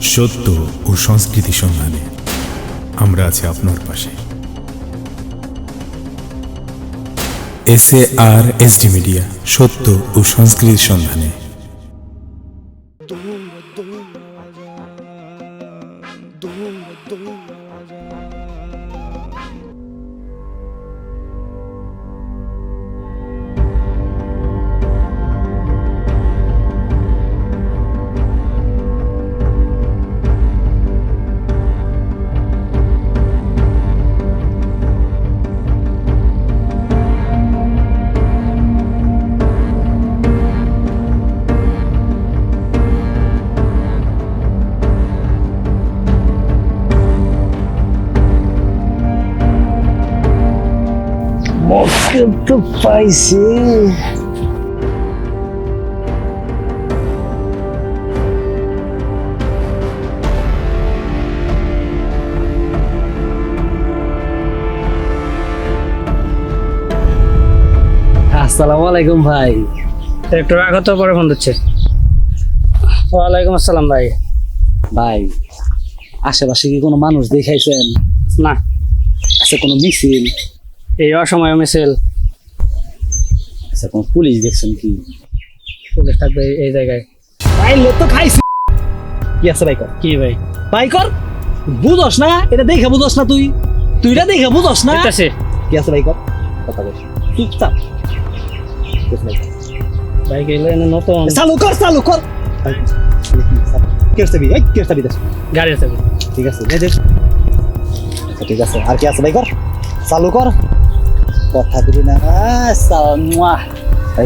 সত্য ও সংস্কৃতি সন্ধানে আমরা আছি আপনার পাশে S A R S D media সত্য ও সংস্কৃতির সন্ধানে তো পাইছি আসসালামু আলাইকুম ভাই। একটু আগত পরে ফোন দিচ্ছে। ওয়ালাইকুম আসসালাম ভাই। ভাই আশেপাশে কি কোনো মানুষ দেখাইছেন? না। আচ্ছা কোনো মিছিল? এই অসময় মিছিল। আচ্ছা কোনো পুলিশ দেখছেন কি? পুলিশ থাকবে এই- জায়গায়। পাইলে তো খাইছি। কি আছে ভাই কর কি ভাই? ভাই কর বুঝস না এটা দেখে বুঝস না তুই। তুই এটা দেখে বুঝস না। আছে কি আছে ভাই কর কথা বল। চুপচাপ। কি আছে ভাই গেলে এনে নতুন। চালু কর চালু কর। কেরসবি এই কেরসবি দেখ গাড়ি আছে। ঠিক আছে দে দে। আচ্ছা, ঠিক আছে। আর কি আছে ভাই কর চালু কর। কথা কবি না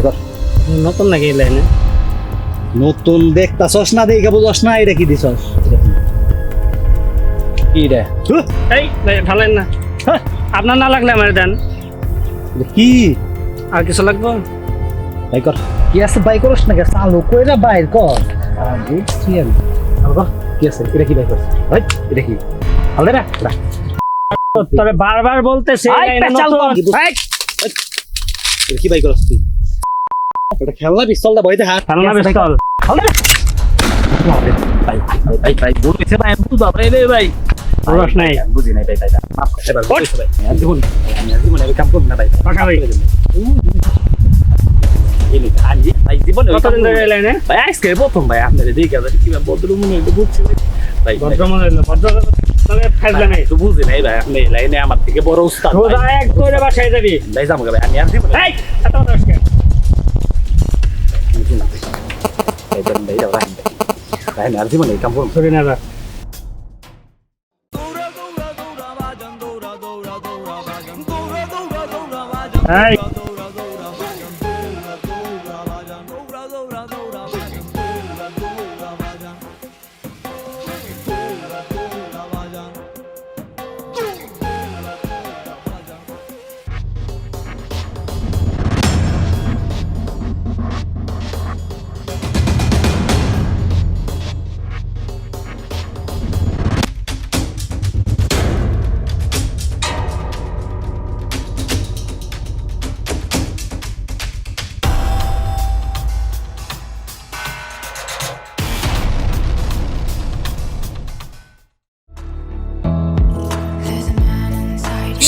কর নতুন নাকি লাইনে? নতুন দেখতাছস না দেখে বুঝস না এটা কি দিছস? কি রে? এই ঢালেন না। হ্যাঁ, আপনার না লাগলে আমার দেন। কি? আর কিছু লাগবে? ভাই কর। কি আছে? বাই করস না কে চালু কইরা বাইর কর। কি আছে? এটা কি বাই ভাই এটা কি? আলে রে রাখ তবে বারবার বলতেছে কি বাই করছ তুই এটা খেলনা পিস্তলটা বইতে হাত খেলনা ভাই? পিস্তল। ভাই ভাই ভাই বুঝছে ভাই আমি বুঝা ভাই রে ভাই বুঝস নাই। বুঝি নাই ভাই ভাই মাফ করে ভাই ভাই দেখুন আমি আর জীবনে এই কাম করব না ভাই পাকা ভাই। এই নে, আজ ভাই জীবনে ওই কাম কতদিন করব ধরে না। এই লাইনে ভাই আজকে প্রথম ভাই আপনার দেখে যাবেন কি ভদ্র মনে হইল বুঝছি ভাই ভাই ভদ্র মনে হইল ভদ্র তবে ফাইজলা নেই তো বুঝি নাই ভাই আপনি এই লাইনে আমার থেকে বড় উস্তাদ রোজা ভাই। এক করে বাসায় যাবি ভাই যাব ভাই আমি আর দিব না এই এত কথা আজকে। ভাই দেন ভাই যাব ভাই ভাই আমি আর দিব না এই কাম করব ধরে নেবা এই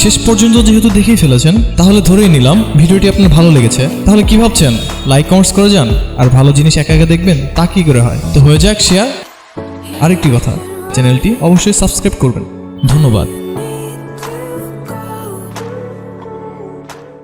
শেষ পর্যন্ত যেহেতু দেখেই ফেলেছেন, তাহলে ধরেই নিলাম ভিডিওটি আপনার ভালো লেগেছে। তাহলে কি ভাবছেন? লাইক কমেন্টস করে যান। আর ভালো জিনিস একা একা দেখবেন, তা কি করে হয়? তো হয়ে যাক শেয়ার। আরেকটি কথা, চ্যানেলটি অবশ্যই সাবস্ক্রাইব করবেন। ধন্যবাদ।